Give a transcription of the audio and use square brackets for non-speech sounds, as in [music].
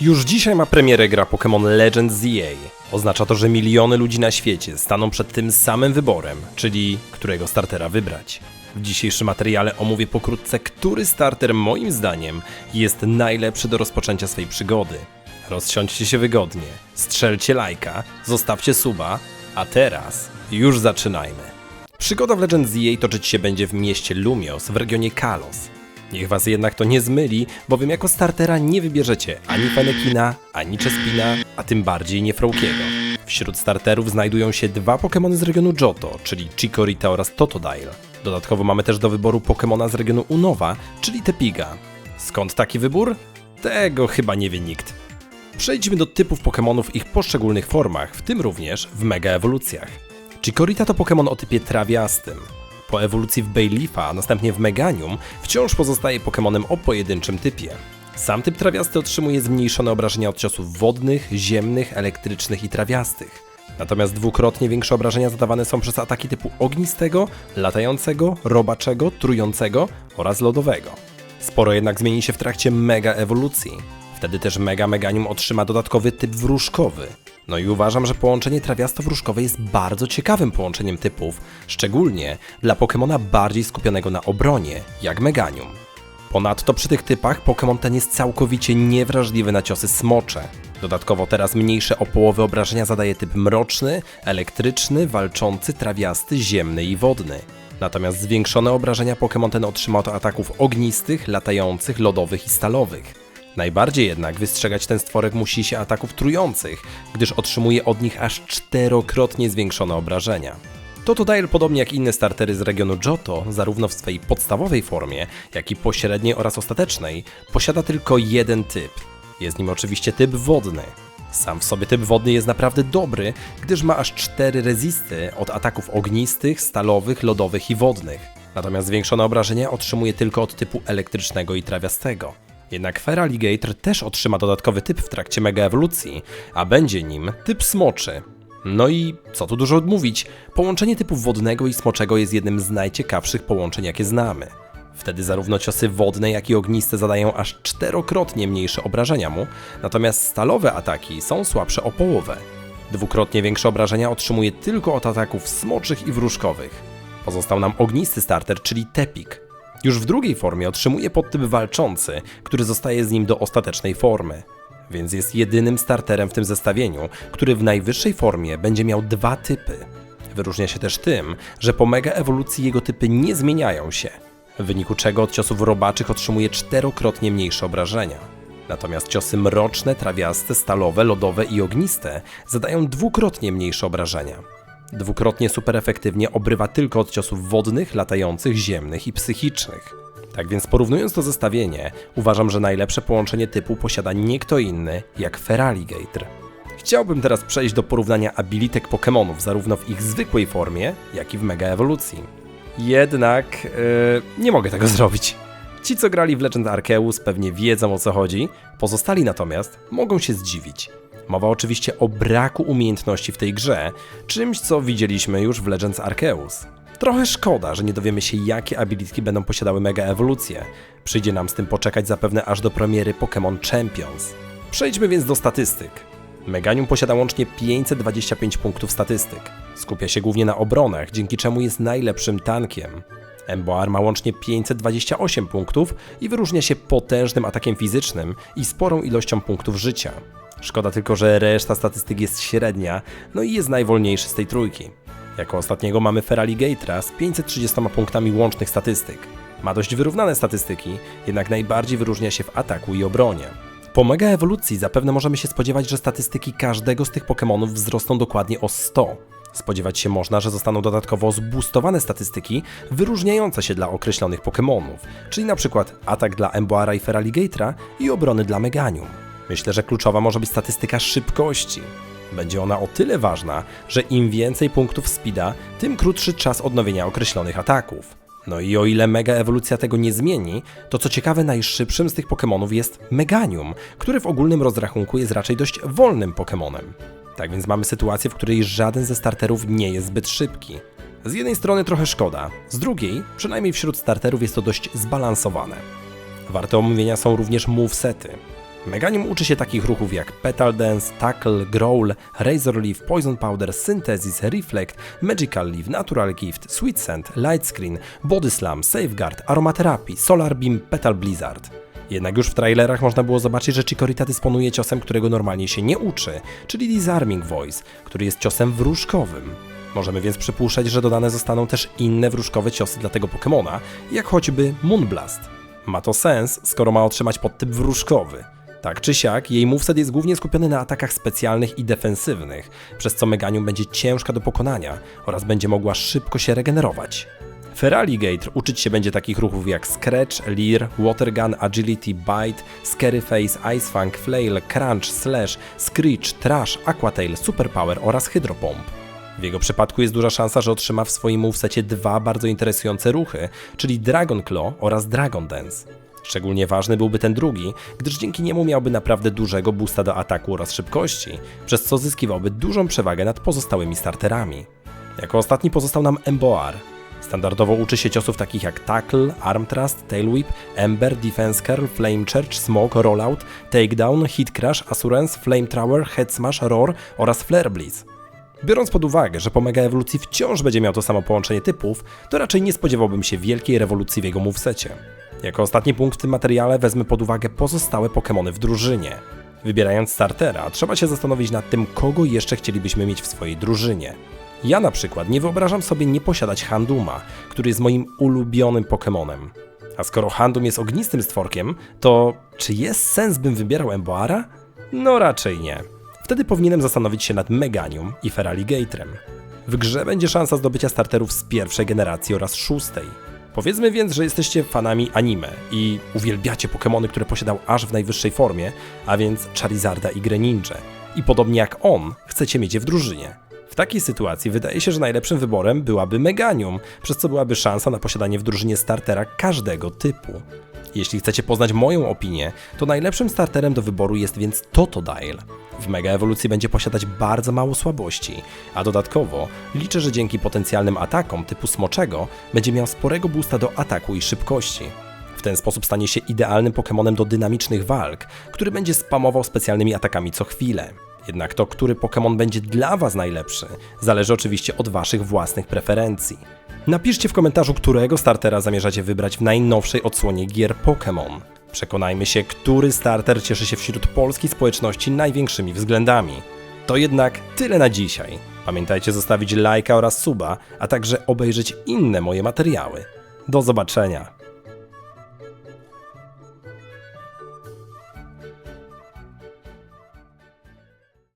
Już dzisiaj ma premierę gra Pokémon Legends z EA. Oznacza to, że miliony ludzi na świecie staną przed tym samym wyborem, czyli którego startera wybrać. W dzisiejszym materiale omówię pokrótce, który starter moim zdaniem jest najlepszy do rozpoczęcia swej przygody. Rozsiądźcie się wygodnie, strzelcie lajka, zostawcie suba, a teraz już zaczynajmy. Przygoda w Legends EA toczyć się będzie w mieście Lumios w regionie Kalos. Niech was jednak to nie zmyli, bowiem jako startera nie wybierzecie ani Fenekina, ani Chespina, a tym bardziej nie Froakiego. Wśród starterów znajdują się dwa Pokémony z regionu Johto, czyli Chikorita oraz Totodile. Dodatkowo mamy też do wyboru Pokémona z regionu Unowa, czyli Tepiga. Skąd taki wybór? Tego chyba nie wie nikt. Przejdźmy do typów Pokémonów w ich poszczególnych formach, w tym również w mega ewolucjach. Chikorita to Pokémon o typie trawiastym. Po ewolucji w Bayleefa, a następnie w Meganium, wciąż pozostaje Pokémonem o pojedynczym typie. Sam typ trawiasty otrzymuje zmniejszone obrażenia od ciosów wodnych, ziemnych, elektrycznych i trawiastych. Natomiast dwukrotnie większe obrażenia zadawane są przez ataki typu ognistego, latającego, robaczego, trującego oraz lodowego. Sporo jednak zmieni się w trakcie mega ewolucji. Wtedy też Mega Meganium otrzyma dodatkowy typ wróżkowy. No i uważam, że połączenie trawiasto-wróżkowe jest bardzo ciekawym połączeniem typów, szczególnie dla Pokemona bardziej skupionego na obronie, jak Meganium. Ponadto przy tych typach Pokémon ten jest całkowicie niewrażliwy na ciosy smocze. Dodatkowo teraz mniejsze o połowę obrażenia zadaje typ mroczny, elektryczny, walczący, trawiasty, ziemny i wodny. Natomiast zwiększone obrażenia Pokémon ten otrzyma od ataków ognistych, latających, lodowych i stalowych. Najbardziej jednak wystrzegać ten stworek musi się ataków trujących, gdyż otrzymuje od nich aż czterokrotnie zwiększone obrażenia. Totodile, podobnie jak inne startery z regionu Johto, zarówno w swej podstawowej formie, jak i pośredniej oraz ostatecznej, posiada tylko jeden typ. Jest nim oczywiście typ wodny. Sam w sobie typ wodny jest naprawdę dobry, gdyż ma aż cztery rezisty od ataków ognistych, stalowych, lodowych i wodnych. Natomiast zwiększone obrażenia otrzymuje tylko od typu elektrycznego i trawiastego. Jednak Feraligator też otrzyma dodatkowy typ w trakcie mega ewolucji, a będzie nim typ smoczy. No i co tu dużo odmówić, połączenie typu wodnego i smoczego jest jednym z najciekawszych połączeń jakie znamy. Wtedy zarówno ciosy wodne, jak i ogniste zadają aż czterokrotnie mniejsze obrażenia mu, natomiast stalowe ataki są słabsze o połowę. Dwukrotnie większe obrażenia otrzymuje tylko od ataków smoczych i wróżkowych. Pozostał nam ognisty starter, czyli Tepik, już w drugiej formie otrzymuje podtyp walczący, który zostaje z nim do ostatecznej formy. Więc jest jedynym starterem w tym zestawieniu, który w najwyższej formie będzie miał dwa typy. Wyróżnia się też tym, że po mega ewolucji jego typy nie zmieniają się, w wyniku czego od ciosów robaczych otrzymuje czterokrotnie mniejsze obrażenia. Natomiast ciosy mroczne, trawiaste, stalowe, lodowe i ogniste zadają dwukrotnie mniejsze obrażenia. Dwukrotnie super efektywnie obrywa tylko od ciosów wodnych, latających, ziemnych i psychicznych. Tak więc porównując to zestawienie, uważam, że najlepsze połączenie typu posiada nie kto inny jak Feraligator. Chciałbym teraz przejść do porównania abilitek Pokémonów zarówno w ich zwykłej formie, jak i w mega ewolucji. Jednak yy, nie mogę tego [laughs] zrobić. Ci, co grali w Legend Arceus, pewnie wiedzą o co chodzi, pozostali natomiast mogą się zdziwić. Mowa oczywiście o braku umiejętności w tej grze, czymś co widzieliśmy już w Legends Arceus. Trochę szkoda, że nie dowiemy się jakie abilitki będą posiadały mega ewolucje. Przyjdzie nam z tym poczekać zapewne aż do premiery Pokémon Champions. Przejdźmy więc do statystyk. Meganium posiada łącznie 525 punktów statystyk. Skupia się głównie na obronach, dzięki czemu jest najlepszym tankiem. Emboar ma łącznie 528 punktów i wyróżnia się potężnym atakiem fizycznym i sporą ilością punktów życia. Szkoda tylko, że reszta statystyk jest średnia, no i jest najwolniejszy z tej trójki. Jako ostatniego mamy Feraligatera z 530 punktami łącznych statystyk. Ma dość wyrównane statystyki, jednak najbardziej wyróżnia się w ataku i obronie. Po mega ewolucji zapewne możemy się spodziewać, że statystyki każdego z tych Pokémonów wzrosną dokładnie o 100. Spodziewać się można, że zostaną dodatkowo zboostowane statystyki wyróżniające się dla określonych Pokémonów, czyli przykład atak dla Emboara i Feraligatera i obrony dla Meganium. Myślę, że kluczowa może być statystyka szybkości. Będzie ona o tyle ważna, że im więcej punktów speeda, tym krótszy czas odnowienia określonych ataków. No i o ile mega ewolucja tego nie zmieni, to co ciekawe najszybszym z tych Pokémonów jest Meganium, który w ogólnym rozrachunku jest raczej dość wolnym Pokémonem. Tak więc mamy sytuację, w której żaden ze starterów nie jest zbyt szybki. Z jednej strony trochę szkoda, z drugiej, przynajmniej wśród starterów jest to dość zbalansowane. Warte omówienia są również movesety. Meganium uczy się takich ruchów jak Petal Dance, Tackle, Growl, Razor Leaf, Poison Powder, Synthesis, Reflect, Magical Leaf, Natural Gift, Sweet Scent, Light Screen, Body Slam, Safeguard, Aromatherapy, Solar Beam, Petal Blizzard. Jednak już w trailerach można było zobaczyć, że Chikorita dysponuje ciosem, którego normalnie się nie uczy, czyli Disarming Voice, który jest ciosem wróżkowym. Możemy więc przypuszczać, że dodane zostaną też inne wróżkowe ciosy dla tego Pokemona, jak choćby Moonblast. Ma to sens, skoro ma otrzymać podtyp wróżkowy. Tak czy siak, jej moveset jest głównie skupiony na atakach specjalnych i defensywnych, przez co Meganium będzie ciężka do pokonania oraz będzie mogła szybko się regenerować. Feraligatr uczyć się będzie takich ruchów jak Scratch, Leer, Watergun, Agility, Bite, Scary Face, Ice Fang, Flail, Crunch, Slash, Screech, Trash, Aquatail, Superpower oraz Hydropomp. W jego przypadku jest duża szansa, że otrzyma w swoim movesecie dwa bardzo interesujące ruchy, czyli Dragon Claw oraz Dragon Dance. Szczególnie ważny byłby ten drugi, gdyż dzięki niemu miałby naprawdę dużego boosta do ataku oraz szybkości, przez co zyskiwałby dużą przewagę nad pozostałymi starterami. Jako ostatni pozostał nam Emboar. Standardowo uczy się ciosów takich jak Tackle, Arm Thrust, Tail Whip, Ember, Defense Curl, Flame Charge, Smoke, Rollout, Takedown, Hit Crash, Assurance, Flame Thrower, Head Smash, Roar oraz Flare Blitz. Biorąc pod uwagę, że po mega ewolucji wciąż będzie miał to samo połączenie typów, to raczej nie spodziewałbym się wielkiej rewolucji w jego movesecie. Jako ostatni punkt w tym materiale wezmę pod uwagę pozostałe Pokémony w drużynie. Wybierając startera, trzeba się zastanowić nad tym, kogo jeszcze chcielibyśmy mieć w swojej drużynie. Ja na przykład nie wyobrażam sobie nie posiadać Handuma, który jest moim ulubionym Pokémonem. A skoro Handum jest ognistym stworkiem, to czy jest sens bym wybierał Emboara? No raczej nie. Wtedy powinienem zastanowić się nad Meganium i Feraligatrem. W grze będzie szansa zdobycia starterów z pierwszej generacji oraz szóstej. Powiedzmy więc, że jesteście fanami anime i uwielbiacie Pokémony, które posiadał aż w najwyższej formie, a więc Charizarda i Greninja. I podobnie jak on, chcecie mieć je w drużynie. Takiej sytuacji wydaje się, że najlepszym wyborem byłaby Meganium, przez co byłaby szansa na posiadanie w drużynie startera każdego typu. Jeśli chcecie poznać moją opinię, to najlepszym starterem do wyboru jest więc Totodile. W Mega Ewolucji będzie posiadać bardzo mało słabości, a dodatkowo liczę, że dzięki potencjalnym atakom typu smoczego będzie miał sporego boosta do ataku i szybkości. W ten sposób stanie się idealnym Pokémonem do dynamicznych walk, który będzie spamował specjalnymi atakami co chwilę. Jednak to, który Pokémon będzie dla Was najlepszy, zależy oczywiście od Waszych własnych preferencji. Napiszcie w komentarzu, którego startera zamierzacie wybrać w najnowszej odsłonie gier Pokémon. Przekonajmy się, który starter cieszy się wśród polskiej społeczności największymi względami. To jednak tyle na dzisiaj. Pamiętajcie zostawić lajka oraz suba, a także obejrzeć inne moje materiały. Do zobaczenia.